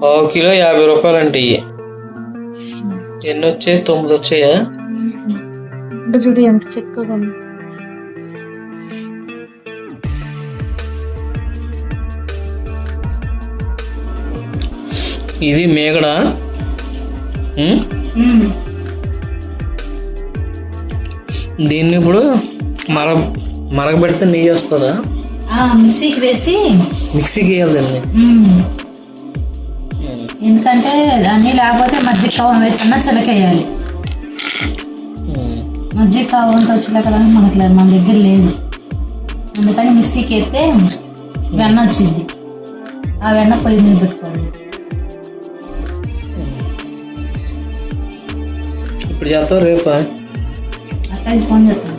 పావు కిలో యాభై రూపాయలు అంటే ఎన్ని వచ్చాయి తొమ్మిది వచ్చాయా అంటే చూడు ఎంత చక్కగా ఇది మేగడ? దీన్ని ఇప్పుడు మర మరగబెడితే నెయ్యి వస్తుందా? మిక్సీకి వేసి. మిక్సీకి వేయాలి దీన్ని. మ్మ్. ఉమ్, ఎందుకంటే అన్నీ లేకపోతే మజ్జిగ కావం వేసన్నా చిలకేయాలి. మజ్జిగ కావంతో చిలకలని మనకు లేదు మన దగ్గర లేదు. అందుకని మిక్సీకి వేస్తే వెన్న వచ్చింది. ఆ వెన్న పొయ్యి మీద పెట్టుకోండి ఇప్పుడు చేస్తావు రేపా? అక్కడికి ఫోన్ చేస్తాను.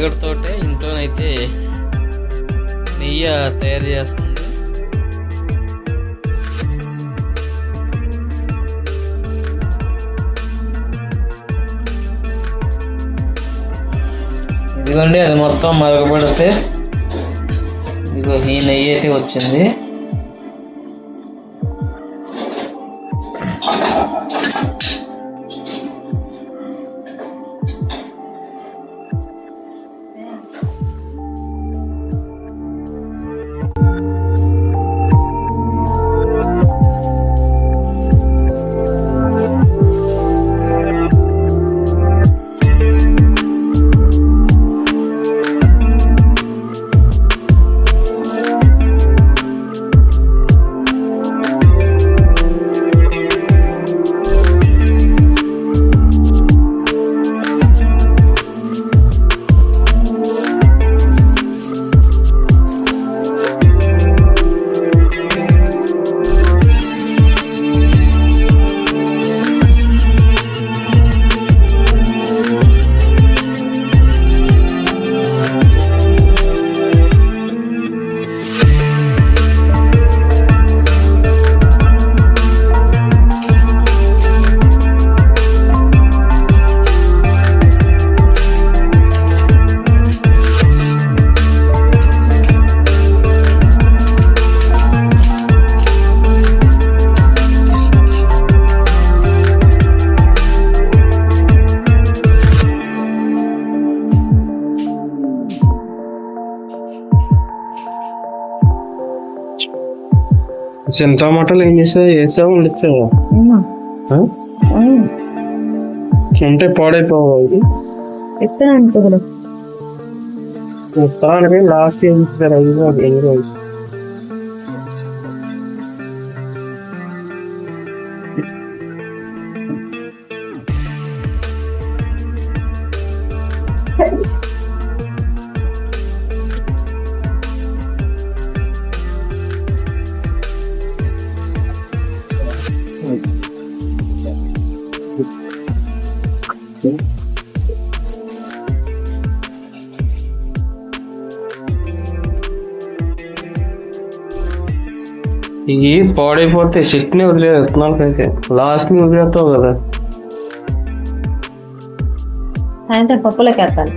తీసిన ఇంట్లోనైతే నెయ్యి తయారు చేస్తుంది. ఇదిగోండి అది మొత్తం మరగబడితే ఇదిగో ఈ నెయ్యి అయితే వచ్చింది. చిన్న టమాటాలు ఏం చేసావు? వేసావు వండిస్తావా ఉంటే పాడైపోవు ఇది? అనుకోగల లాస్ట్ ఏం ఇస్తారు ఐదు ఎన్ని రోజులు ఇవి పాడైపోతే చెట్ని వదిలేదు విత్తనాలు కలిసి లాస్ట్ని వదిలేస్తావు కదా. సాయంత్రం పప్పులోకి వేస్తాను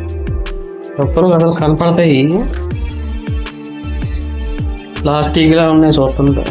ఎప్పుడు అసలు కనపడతాయి. లాస్ట్ ఈగలా ఉన్నాయి చూస్తుంటే.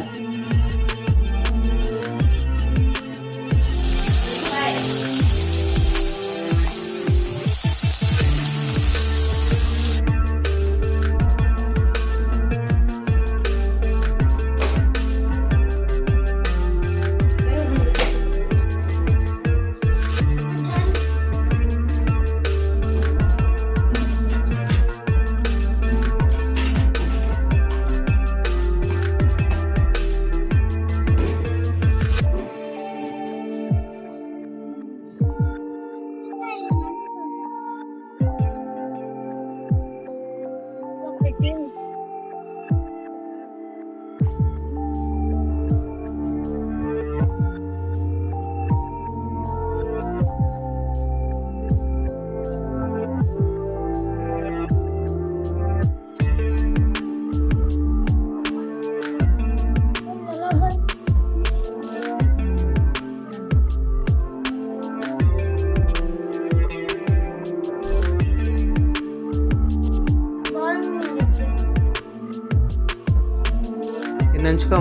నంచుకో